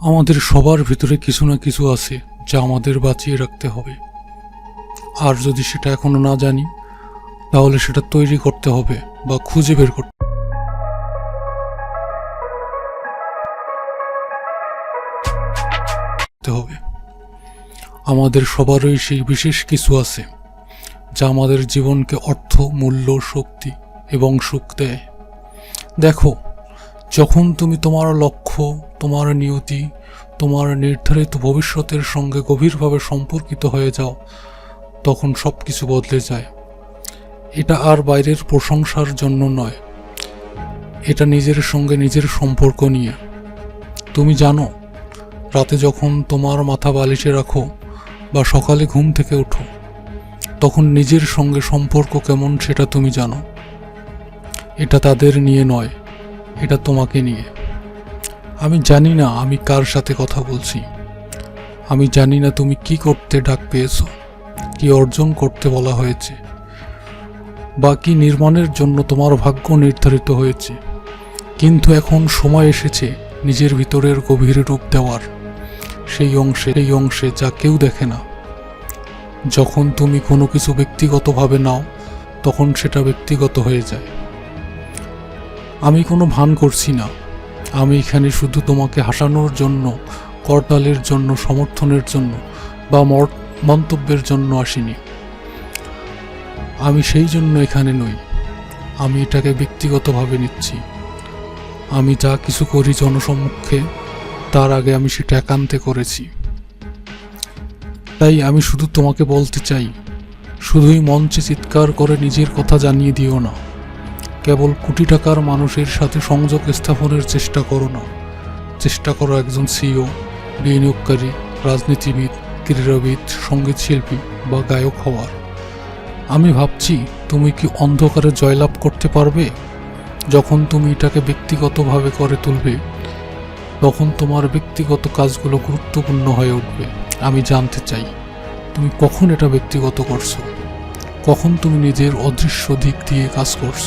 আমাদের সবার ভিতরে কিছু না কিছু আছে যা আমাদের বাঁচিয়ে রাখতে হবে। আর যদি সেটা এখনও না জানি, তাহলে সেটা তৈরি করতে হবে বা খুঁজে বের করতে হবে। আমাদের সবারই সেই বিশেষ কিছু আছে, যা আমাদের জীবনকে অর্থ, মূল্য, শক্তি এবং সুখ দেয়। দেখো, যখন তুমি তোমার লক্ষ্য তোমার নিয়তি, তোমার নির্ধারিত ভবিষ্যতের সঙ্গে গভীরভাবে সম্পর্কিত হয়ে যাও, তখন সব কিছু বদলে যায়। এটা আর বাইরের প্রশংসার জন্য নয়। এটা নিজের সঙ্গে নিজের সম্পর্ক নিয়ে। তুমি জানো, রাতে যখন তোমার মাথা বালিশে রাখো বা সকালে ঘুম থেকে ওঠো, তখন নিজের সঙ্গে সম্পর্ক কেমন সেটা তুমি জানো। এটা তাদের নিয়ে নয়, এটা তোমাকে নিয়ে। আমি জানি না আমি কার সাথে কথা বলছি। আমি জানি না তুমি কি করতে ডাক পেয়েছ, কি অর্জন করতে বলা হয়েছে, বা কি নির্মাণের জন্য তোমার ভাগ্য নির্ধারিত হয়েছে। কিন্তু এখন সময় এসেছে নিজের ভিতরের গভীর রূপ দেওয়ার। সেই অংশে সেই অংশে যা কেউ দেখে না। যখন তুমি কোনো কিছু ব্যক্তিগতভাবে নাও, তখন সেটা ব্যক্তিগত হয়ে যায়। আমি কোনো ভান করছি না। আমি এখানে শুধু তোমাকে হাসানোর জন্য, করতালের জন্য, সমর্থনের জন্য বা মন্তব্যের জন্য আসিনি। আমি সেই জন্য এখানে নই। আমি এটাকে ব্যক্তিগতভাবে নিচ্ছি। আমি যা কিছু করি জনসম্মুখে, তার আগে আমি সেটা একান্তে করেছি। তাই আমি শুধু তোমাকে বলতে চাই, শুধুই মঞ্চে চিৎকার করে নিজের কথা জানিয়ে দিও না। কেবল কোটি টাকার মানুষের সাথে সংযোগ স্থাপনের চেষ্টা করো না। চেষ্টা করো একজন সিইও বিনিয়োগকারী, রাজনীতিবিদ, ক্রীড়াবিদ সংগীত শিল্পী বা গায়ক হওয়ার। আমি ভাবছি, তুমি কি অন্ধকারে জয়লাভ করতে পারবে? যখন তুমি এটাকে ব্যক্তিগতভাবে করে তুলবে, তখন তোমার ব্যক্তিগত কাজগুলো গুরুত্বপূর্ণ হয়ে উঠবে। আমি জানতে চাই, তুমি কখন এটা ব্যক্তিগত করছ? কখন তুমি নিজের অদৃশ্য দিক দিয়ে কাজ করছ?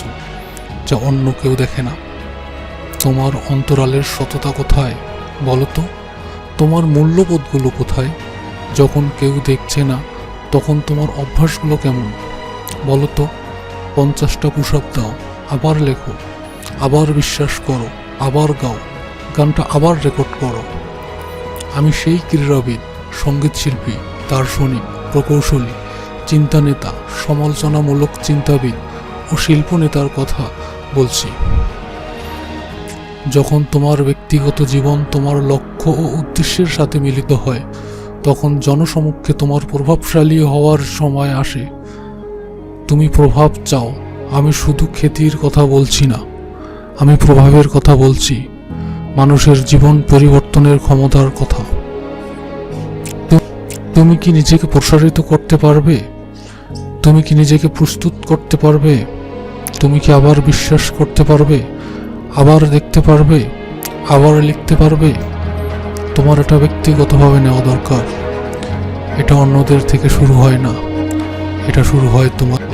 যা অন্য কেউ দেখে না। তোমার অন্তরালের সততা কোথায় বলো তো? তোমার মূল্যবোধগুলো কোথায়? যখন কেউ দেখছে না, তখন তোমার অভ্যাসগুলো কেমন? বলো তো, পঞ্চাশটা পুশ দাও, আবার লেখো, আবার বিশ্বাস করো, আবার গাও, গানটা আবার রেকর্ড করো। আমি সেই ক্রীড়াবিদ, সংগীত শিল্পী, দার্শনিক, প্রকৌশলী চিন্তানেতা সমালোচনামূলক চিন্তাবিদ ও শিল্পনেতার কথা বলছি, যখন তোমার ব্যক্তিগত জীবন তোমার লক্ষ্য ও উদ্দেশ্যের সাথে মিলিত হয়, তখন জনসমক্ষে তোমার প্রভাবশালী হওয়ার সময় আসে। তুমি প্রভাব চাও, আমি শুধু খ্যাতির কথা বলছি না, আমি প্রভাবের কথা বলছি, মানুষের জীবন পরিবর্তনের ক্ষমতার কথা। তুমি কি নিজেকে প্রসারিত করতে পারবে? তুমি কি নিজেকে প্রস্তুত করতে পারবে? তুমি কি আবার বিশ্বাস করতে পারবে? আবার দেখতে পারবে? আবার লিখতে পারবে? তোমার এটা ব্যক্তিগতভাবে নেওয়া দরকার। এটা অন্যদের থেকে শুরু হয় না। এটা শুরু হয় তোমার